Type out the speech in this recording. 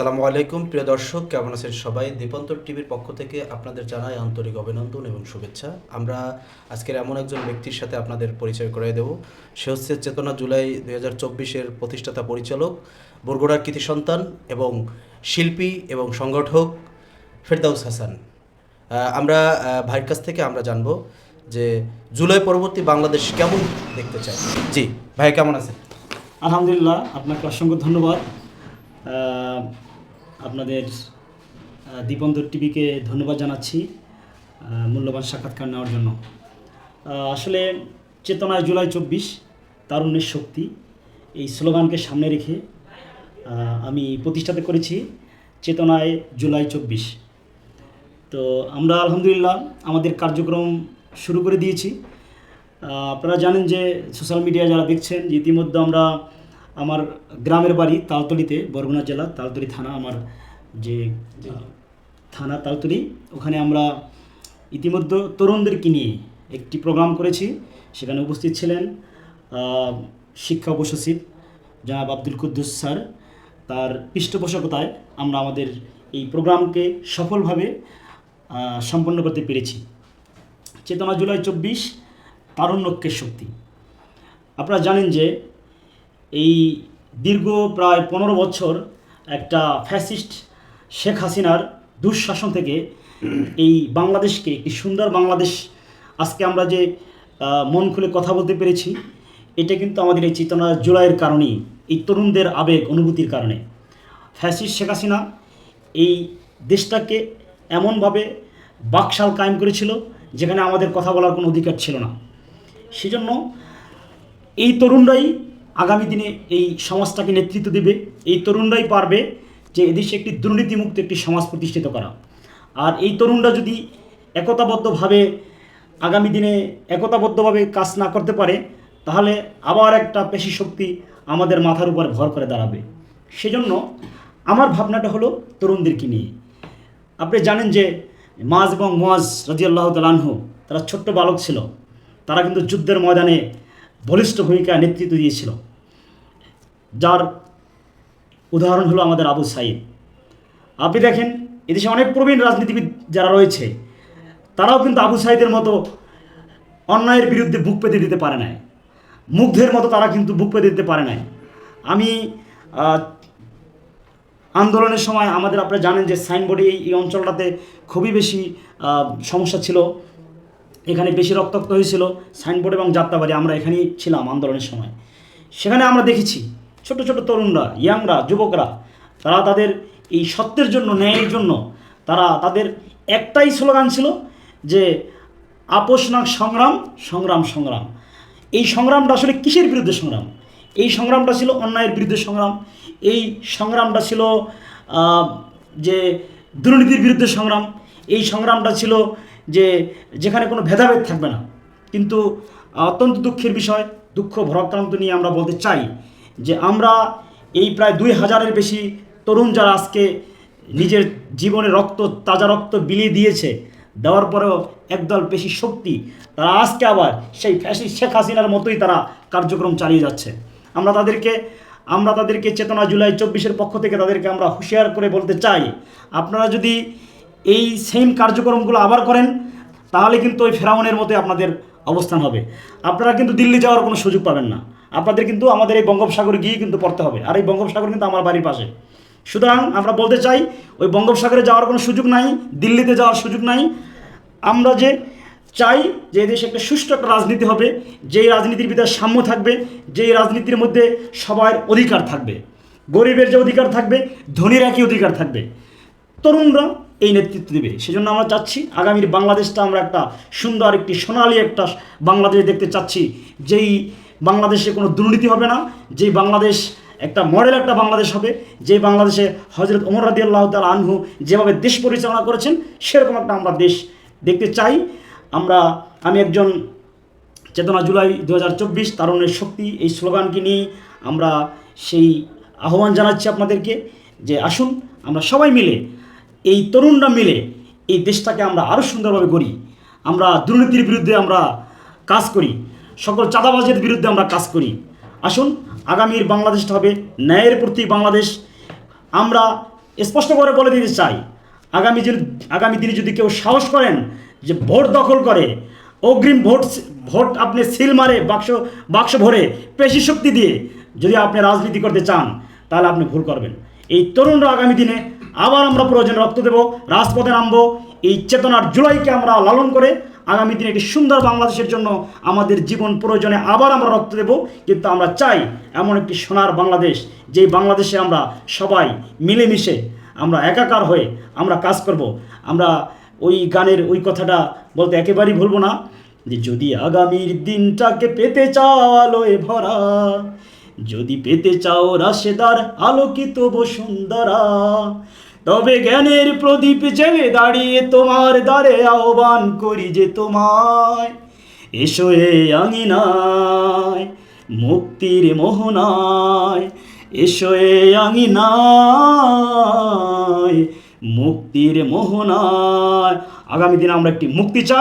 আসসালামু আলাইকুম, প্রিয় দর্শক, কেমন আছেন সবাই? দীপন্তর টিভির পক্ষ থেকে আপনাদের জানাই আন্তরিক অভিনন্দন এবং শুভেচ্ছা। আমরা আজকের এমন একজন ব্যক্তির সাথে আপনাদের পরিচয় করিয়ে দেব। সে হচ্ছে চেতনা জুলাই দুই হাজার চব্বিশের প্রতিষ্ঠাতা পরিচালক বরগুড়ার কৃতি সন্তান এবং শিল্পী এবং সংগঠক ফেরদাউস হাসান। আমরা ভাইয়ের কাছ থেকে আমরা জানব যে জুলাই পরবর্তী বাংলাদেশ কেমন দেখতে চাই জি, ভাই, কেমন আছেন? আলহামদুলিল্লাহ, আপনাকে অসংখ্য ধন্যবাদ। আপনাদের আহ, দীপন্তর টিভিকে ধন্যবাদ জানাচ্ছি মূল্যবান সাক্ষাৎকার নেওয়ার জন্য। আসলে চেতনায় জুলাই চব্বিশ তারুণ্যের শক্তি এই স্লোগানকে সামনে রেখে আমি প্রতিষ্ঠাতে করেছি চেতনায় জুলাই চব্বিশ। তো আমরা আলহামদুলিল্লাহ আমাদের কার্যক্রম শুরু করে দিয়েছি। আপনারা জানেন যে সোশ্যাল মিডিয়া যারা দেখছেন ইতিমধ্যে আমরা আমার গ্রামের বাড়ি তালতলিতে বরগুনা জেলা তালতলি থানা আমার যে থানা তালতলি ওখানে আমরা ইতিমধ্যে তরুণদেরকে নিয়ে একটি প্রোগ্রাম করেছি। সেখানে উপস্থিত ছিলেন শিক্ষা উপসচিব জনাব আব্দুল কুদ্দুস স্যার। তার পৃষ্ঠপোষকতায় আমরা আমাদের এই প্রোগ্রামকে সফলভাবে সম্পন্ন করতে পেরেছি। চেতনা জুলাই চব্বিশ তারুণ্যকের শক্তি। আপনারা জানেন যে এই দীর্ঘ প্রায় পনেরো বছর একটা ফ্যাসিস্ট শেখ হাসিনার দুঃশাসন থেকে এই বাংলাদেশকে, একটি সুন্দর বাংলাদেশ আজকে আমরা যে মন খুলে কথা বলতে পেরেছি, এটা কিন্তু আমাদের এই চেতনা জুলাইয়ের কারণেই, এই তরুণদের আবেগ, অনুভূতির কারণে। ফ্যাসিস্ট শেখ হাসিনা এই দেশটাকে এমনভাবে বাকশাল কায়েম করেছিল, যেখানে আমাদের কথা বলার কোনো অধিকার ছিল না। সেজন্য এই তরুণরাই আগামী দিনে এই সমাজটাকে নেতৃত্ব দেবে। এই তরুণরাই পারবে যে এদেশে একটি দুর্নীতিমুক্ত একটি সমাজ প্রতিষ্ঠিত করা। আর এই তরুণরা যদি একতাবদ্ধভাবে আগামী দিনে একতাবদ্ধভাবে কাজ না করতে পারে, তাহলে আবার একটা পেশি শক্তি আমাদের মাথার উপর ভর করে দাঁড়াবে। সেজন্য আমার ভাবনাটা হলো তরুণদেরকে নিয়ে। আপনি জানেন যে মাজ এবং মোয়াজ রাজিয়াল্লাহ তালাহ তারা ছোট্ট বালক ছিল। তারা কিন্তু যুদ্ধের ময়দানে বলিষ্ঠ ভূমিকা নেতৃত্ব দিয়েছিল। যার উদাহরণ হলো আমাদের আবু সাইদ। আপনি দেখেন, এদেশে অনেক প্রবীণ রাজনীতিবিদ যারা রয়েছে, তারাও কিন্তু আবু সাইদের মতো অন্যায়ের বিরুদ্ধে বুক পেতে দিতে পারে নাই। মুগ্ধের মতো তারা কিন্তু বুক পেতে দিতে পারে নাই। আমি আন্দোলনের সময় আমাদের আপনারা জানেন যে সাইনবোর্ডে এই অঞ্চলটাতে খুবই বেশি সমস্যা ছিল। এখানে বেশি রক্তাক্ত হয়েছিল সাইনবোর্ড এবং যাত্রাবাড়ি, আমরা এখানেই ছিলাম আন্দোলনের সময়। সেখানে আমরা দেখেছি ছোট ছোট তরুণরা, ইয়াংরা, যুবকরা, তারা তাদের এই সত্যের জন্য, ন্যায়ের জন্য, তারা তাদের একটাই স্লোগান ছিল যে, আপোষ না সংগ্রাম সংগ্রাম সংগ্রাম। এই সংগ্রামটা আসলে কিসের বিরুদ্ধে সংগ্রাম? এই সংগ্রামটা ছিল অন্যায়ের বিরুদ্ধে সংগ্রাম। এই সংগ্রামটা ছিল যে দুর্নীতির বিরুদ্ধে সংগ্রাম। এই সংগ্রামটা ছিল যে যেখানে কোনো ভেদাভেদ থাকবে না। কিন্তু অত্যন্ত দুঃখের বিষয়, দুঃখ ভরাক্রান্ত নিয়ে আমরা বলতে চাই যে আমরা এই প্রায় দুই হাজারের বেশি তরুণ যারা আজকে নিজের জীবনে রক্ত, তাজা রক্ত বিলিয়ে দিয়েছে, দেওয়ার পরেও একদল বেশি শক্তি, তারা আজকে আবার সেই ফ্যাসি শেখ হাসিনার মতোই তারা কার্যক্রম চালিয়ে যাচ্ছে। আমরা তাদেরকে আমরা তাদেরকে চেতনা জুলাই চব্বিশের পক্ষ থেকে তাদেরকে আমরা হুঁশিয়ার করে বলতে চাই, আপনারা যদি এই সেম কার্যক্রমগুলো আবার করেন, তাহলে কিন্তু ওই ফেরাউনের মতোই আপনাদের অবস্থান হবে। আপনারা কিন্তু দিল্লি যাওয়ার কোনো সুযোগ পাবেন না। আপনাদের কিন্তু আমাদের এই বঙ্গোপসাগরে গিয়ে কিন্তু পড়তে হবে। আর এই বঙ্গোপসাগর কিন্তু আমার বাড়ির পাশে। সুতরাং আমরা বলতে চাই, ওই বঙ্গোপসাগরে যাওয়ার কোনো সুযোগ নাই, দিল্লিতে যাওয়ার সুযোগ নাই। আমরা যে চাই যে এদেশে একটা সুষ্ঠু একটা রাজনীতি হবে, যেই রাজনীতির ভিতরে সাম্য থাকবে, যেই রাজনীতির মধ্যে সবার অধিকার থাকবে। গরিবের যে অধিকার থাকবে, ধনীর একই অধিকার থাকবে? তরুণরা এই নেতৃত্ব দেবে। সেজন্য আমরা চাচ্ছি, আগামীর বাংলাদেশটা আমরা একটা সুন্দর একটি সোনালী একটা বাংলাদেশ দেখতে চাচ্ছি, যেই বাংলাদেশে কোনো দুর্নীতি হবে না, যেই বাংলাদেশ একটা মডেল একটা বাংলাদেশ হবে যে বাংলাদেশে হজরত ওমর রাদি আল্লাহ তাল আনহু যেভাবে দেশ পরিচালনা করেছেন, সেরকম একটা আমরা দেশ দেখতে চাই। আমরা, আমি একজন চেতনা জুলাই দু হাজার চব্বিশ তারুণের শক্তি, এই স্লোগানকে নিয়ে আমরা সেই আহ্বান জানাচ্ছি আপনাদেরকে যে আসুন, আমরা সবাই মিলে এই তরুণরা মিলে এই দেশটাকে আমরা আরও সুন্দরভাবে করি আমরা দুর্নীতির বিরুদ্ধে আমরা কাজ করি, সকল চাঁদাবাজের বিরুদ্ধে আমরা কাজ করি। আসুন, আগামীর বাংলাদেশটা হবে ন্যায়ের প্রতি বাংলাদেশ। আমরা স্পষ্ট করে বলে দিতে চাই, আগামী দিন আগামী দিনে যদি কেউ সাহস করেন যে ভোট দখল করে, অগ্রিম ভোট ভোট আপনি সিল মারে বাক্স বাক্স ভরে পেশি শক্তি দিয়ে যদি আপনি রাজনীতি করতে চান, তাহলে আপনি ভুল করবেন। এই তরুণরা আগামী দিনে আবার আমরা প্রয়োজনে রক্ত দেব, রাজপথে নামবো। এই চেতনার জুলাইকে আমরা লালন করে আগামী দিনে একটি সুন্দর বাংলাদেশের জন্য আমাদের জীবন প্রয়োজনে আবার আমরা রক্ত দেব। কিন্তু আমরা চাই এমন একটি সোনার বাংলাদেশ, যেই বাংলাদেশে আমরা সবাই মিলেমিশে আমরা একাকার হয়ে আমরা কাজ করব। আমরা ওই গানের ওই কথাটা বলতে একেবারেই ভুলবো না। যে যদি আগামীর দিনটাকে পেতে চাও আলোয় ভরা যদি পেতে চাও রাশেদার আলোকিত বসুন্ধরা, তবে জ্ঞানের প্রদীপ জেগে দাঁড়িয়ে তোমার দ্বারে আহ্বান করি যে তোমায় এসো এ আঙিনায়, মুক্তির মোহনায়, এসো এ আঙিনায়, মুক্তির মোহনায়। আগামী দিনে আমরা একটি মুক্তি চাই।